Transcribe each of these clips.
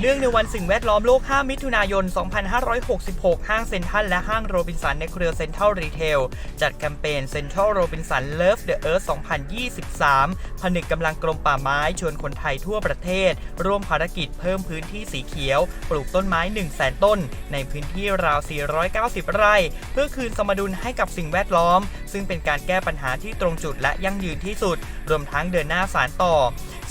เนื่องในวันสิ่งแวดล้อมโลก 5 มิถุนายน 2566 ห้างเซ็นทรัลและห้างโรบินสันในเครือเซ็นทรัลรีเทลจัดแคมเปญเซ็นทรัลโรบินสัน Love the Earth 2023 ผนึกกำลังกรมป่าไม้ชวนคนไทยทั่วประเทศ ร่วมภารกิจเพิ่มพื้นที่สีเขียว ปลูกต้นไม้ 1 0 0 0 0แสนต้น ในพื้นที่ราว 490 ไร่ เพื่อคืนสมดุลให้กับสิ่งแวดล้อม ซึ่งเป็นการแก้ปัญหาที่ตรงจุดและยั่งยืนที่สุด รวมทั้งเดินหน้าสารต่อ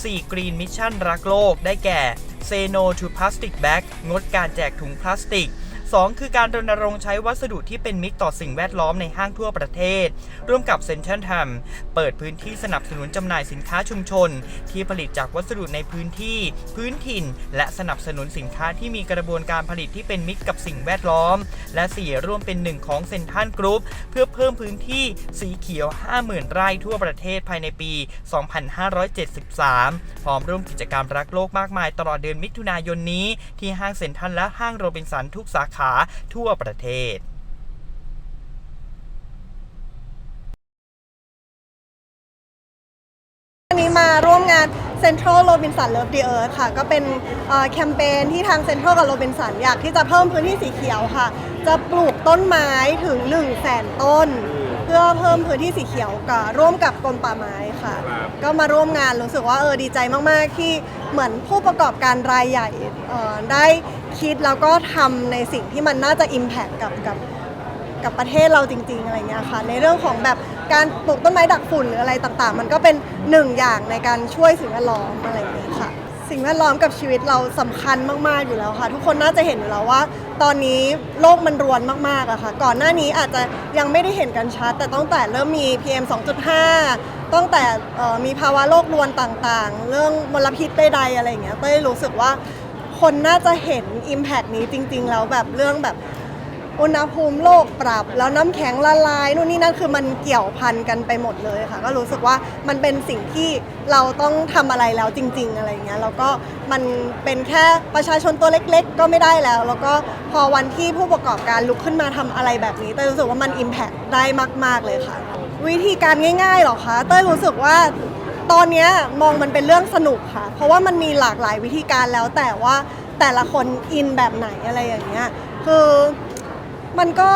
4 Green Mission รักโลกได้แก่ Say no to plastic bag งดการแจกถุงพลาสติก 2 คือการรณรงค์ใช้วัสดุที่เป็นมิตรต่อสิ่งแวดล้อมในห้างทั่วประเทศ ร่วมกับเซ็นทรัลทมเปิดพื้นที่สนับสนุนจำหน่ายสินค้าชุมชน ที่ผลิตจากวัสดุในพื้นที่ พื้นถิ่น และสนับสนุนสินค้าที่มีกระบวนการผลิตที่เป็นมิตรกับสิ่งแวดล้อม และ 4 ร่วมเป็นหนึ่งของเซ็นทรัลกรุ๊ปเพื่อเพิ่มพื้นที่สีเขียว 50,000 ไร่ทั่วประเทศภายในปี 2573 พร้อมร่วมกิจกรรมรักโลกมากมายตลอดเดือนมิถุนายนนี้ที่ห้างเซ็นทรัลและห้างโรบินสันทุกสาขาทั่วประเทศวันนี้มาร่วมงาน Central Robinson Love the Earth ค่ะ ก็เป็นแคมเปญที่ทาง Central กับ Robinson อยากที่จะเพิ่มพื้นที่สีเขียวค่ะ จะปลูกต้นไม้ถึง 1 0 0 0 0แสนต้น เพื่อเพิ่มพื้นที่สีเขียวกับร่วมกับกรมป่าไม้ค่ะ ก็มาร่วมงานรู้สึกว่าเออดีใจมาก ๆ ที่เหมือนผู้ประกอบการรายใหญ่ได้ คิดแล้วก็ทำในสิ่งที่มันน่าจะ Impact กับกับกับประเทศเราจริง ๆ อะไรเงี้ยค่ะ ในเรื่องของแบบการปลูกต้นไม้ดักฝุ่นหรืออะไรต่างๆ มันก็เป็นหนึ่งอย่างในการช่วยสิ่งแวดล้อมอะไรอย่างเงี้ยค่ะ สิ่งแวดล้อมกับชีวิตเราสำคัญมากๆอยู่แล้วค่ะ ทุกคนน่าจะเห็นอยู่แล้วว่า ตอนนี้โลกมันรวนมากๆอะค่ะ ก่อนหน้านี้อาจจะยังไม่ได้เห็นกันชัด แต่ตั้งแต่เริ่มมี PM 2.5 ตั้งแต่เอ่อมีภาวะโลกรวนต่างๆ เรื่องมลพิษใดๆอะไรอย่างเงี้ยเต้ยรู้สึกว่า คนน่าจะเห็น Impact นี้จริง ๆ แล้วแบบเรื่องแบบอุณหภูมิโลกปรับ แล้วน้ำแข็งละลายนู่นนี่นั่นคือมันเกี่ยวพันกันไปหมดเลยค่ะ ก็รู้สึกว่ามันเป็นสิ่งที่เราต้องทำอะไรแล้วจริง ๆ อะไรเงี้ยแล้วก็มันเป็นแค่ประชาชนตัวเล็ก ๆ ก็ไม่ได้แล้ว แล้วก็พอวันที่ผู้ประกอบการลุกขึ้นมาทำอะไรแบบนี้เต้ยรู้สึกว่ามัน Impact ได้มาก ๆเลยค่ะ วิธีการง่ายๆหรอคะเต้ยรู้สึกว่า ตอนเนี้ยมองมันเป็นเรื่องสนุกค่ะ เพราะว่ามันมีหลากหลายวิธีการแล้วแต่ว่าแต่ละคนอินแบบไหนอะไรอย่างเงี้ยคือมันก็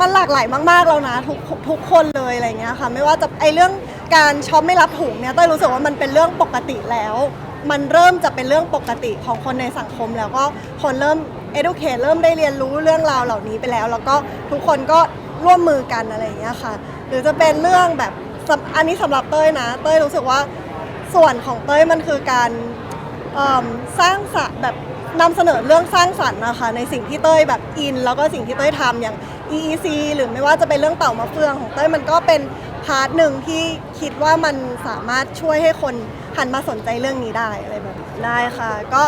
มันหลากหลายมากๆแล้วนะทุกทุกคนเลยอะไรเงี้ยค่ะ ไม่ว่าจะไอเรื่องการช็อปไม่รับถุงเนี่ยเต้ยรู้สึกว่ามันเป็นเรื่องปกติแล้ว มันเริ่มจะเป็นเรื่องปกติของคนในสังคมแล้วก็คนเริ่ม educate เริ่มได้เรียนรู้เรื่องราวเหล่านี้ไปแล้ว แล้วก็ทุกคนก็ร่วมมือกันอะไรอย่างเงี้ยค่ะ หรือจะเป็นเรื่องแบบ สำอันนี้สำหรับเต้ยนะ เต้ยรู้สึกว่าส่วนของเต้ยมันคือการเอิ่มสร้างสรรค์แบบนำเสนอเรื่องสร้างสรรค์นะคะในสิ่งที่เต้ยแบบอิน แล้วก็สิ่งที่เต้ยทำอย่าง EEC หรือไม่ว่าจะเป็นเรื่องเต่ามะเฟืองของเต้ยมันก็เป็นพาร์ทหนึ่งที่คิดว่ามันสามารถช่วยให้คนหันมาสนใจเรื่องนี้ได้อะไรแบบนี้ได้ค่ะ ก็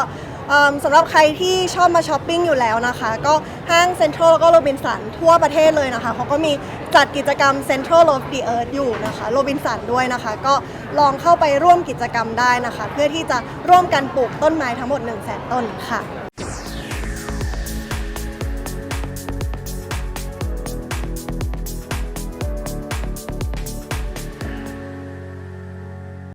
เอิ่มสำหรับใครที่ชอบมาช้อปปิ้งอยู่แล้วนะคะ ก็ห้างเซ็นทรัลแล้วก็โรบินสันทั่วประเทศเลยนะคะเขาก็มีจัดกิจกรรม Central of the Earth อยู่นะคะโรบินสันด้วยนะคะ ก็ลองเข้าไปร่วมกิจกรรมได้นะคะ เพื่อที่จะร่วมกันปลูกต้นไม้ทั้งหมด 1 0 0 0 0แต้นค่ะ